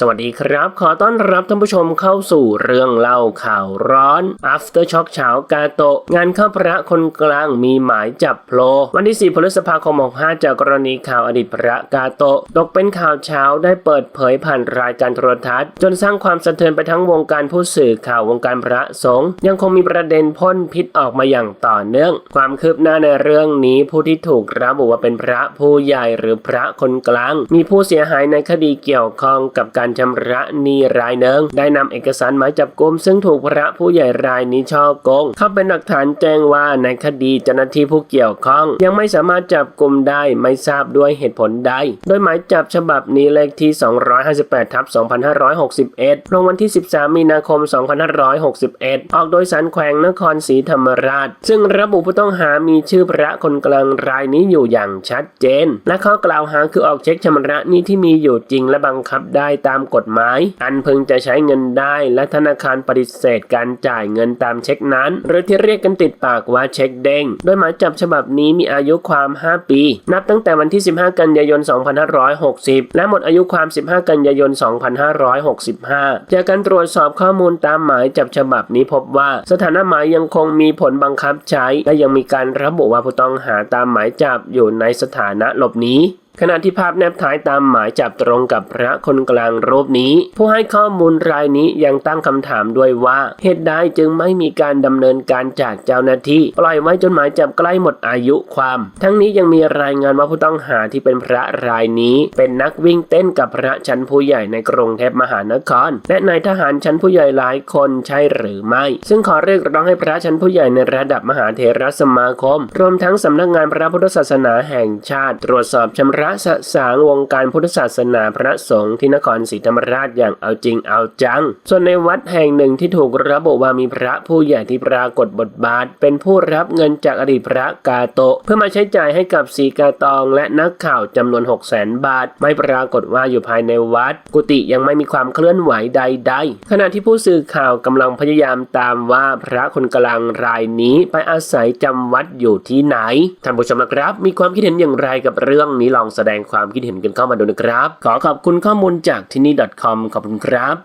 สวัสดีครับ ขอต้อนรับท่านผู้ชมเข้าสู่เรื่องเล่าข่าวร้อน After Shock เฉากาโตะ งานข้าพระคนกลางมีหมายจับโผลวันที่ 4 พฤษภาคม 65 จากกรณีข่าวอดีตพระกาโตะ ตกเป็นข่าวเช้าได้เปิดเผยผ่านรายการโทรทัศน์ จนสร้างความสะเทือนไปทั้งวงการผู้สื่อข่าววงการพระสงฆ์ยังคงมีประเด็นพ่นพิษออกมาอย่างต่อเนื่อง ความคืบหน้าในเรื่องนี้ผู้ที่ถูกระบุว่าเป็นพระผู้ใหญ่หรือพระคนกลาง มีผู้เสียหายในคดีเกี่ยวข้องกับการการชำระหนี้รายหนึ่งได้นำเอกสารหมายจับกุมซึ่งถูกพระผู้ใหญ่รายนี้ช่อโกงเข้าเป็นหลักฐานแจ้งว่าในคดีเจ้าหน้าที่ผู้เกี่ยวข้อง ยังไม่สามารถจับกุมได้ไม่ทราบด้วยเหตุผลใด โดยหมายจับฉบับนี้เลขที่ 258ทับ2561 ลงวันที่ 13 มีนาคม 2561 ออกโดยสารแขวงนครศรีธรรมราช ซึ่งระบุผู้ต้องหามีชื่อพระคนกลางรายนี้อยู่อย่างชัดเจน และข้อกล่าวหาคือออกเช็คชำระหนี้ที่มีอยู่จริงและบังคับได้ตามามกฎหมาย อันพึงจะใช้เงินได้และธนาคารปฏิเสธการจ่ายเงินตามเช็คนั้น หรือที่เรียกกันติดปากว่าเช็คเด้ง โดยหมายจับฉบับนี้มีอายุความ 5 ปี นับตั้งแต่วันที่ 15 กันยายน 2560 และหมดอายุความ 15 กันยายน 2565 จากการตรวจสอบข้อมูลตามหมายจับฉบับนี้พบว่า สถานะหมายยังคงมีผลบังคับใช้ และยังมีการระบุว่าผู้ต้องหาตามหมายจับอยู่ในสถานะหลบหนี ขณะที่ภาพแนบท้ายตามหมายจับตรงกับพระคนกลางรูปนี้ ผู้ให้ข้อมูลรายนี้ยังตั้งคำถามด้วยว่า เหตุใดจึงไม่มีการดำเนินการจากเจ้าหน้าที่ ปล่อยไว้จนหมายจับใกล้หมดอายุความ ทั้งนี้ยังมีรายงานว่าผู้ต้องหาที่เป็นพระรายนี้ เป็นนักวิ่งเต้นกับพระชั้นผู้ใหญ่ในกรุงเทพมหานคร และนายทหารชั้นผู้ใหญ่หลายคนใช่หรือไม่ ซึ่งขอเรียกร้องให้พระชั้นผู้ใหญ่ในระดับมหาเถรสมาคม รวมทั้งสำนักงานพระพุทธศาสนาแห่งชาติ ตรวจสอบชำระสสางวงการพุทธศาสนาพระสงฆ์ที่นครศรีธรรมราชอย่างเอาจริงเอาจัง ส่วนในวัดแห่งหนึ่งที่ถูกระบุว่ามีพระผู้ใหญ่ที่ปรากฏบทบาท เป็นผู้รับเงินจากอดีตพระกาโตะเพื่อมาใช้จ่ายให้กับสีกาตองและนักข่าวจำนวน6 0 0 0 0 0 บาท ไม่ปรากฏว่าอยู่ภายในวัด กุฏิยังไม่มีความเคลื่อนไหวใด ๆ ขณะที่ผู้สื่อข่าวกำลังพยายามตามว่าพระคนกลางรายนี้ไปอาศัยจำวัดอยู่ที่ไหนท่านผู้ชมนะครับ มีความคิดเห็นอย่างไรกับเรื่องนี้ลองแสดงความคิดเห็นกันเข้ามาดูนะครับ ขอขอบคุณข้อมูลจากที่นี่ .com ขอบคุณครับ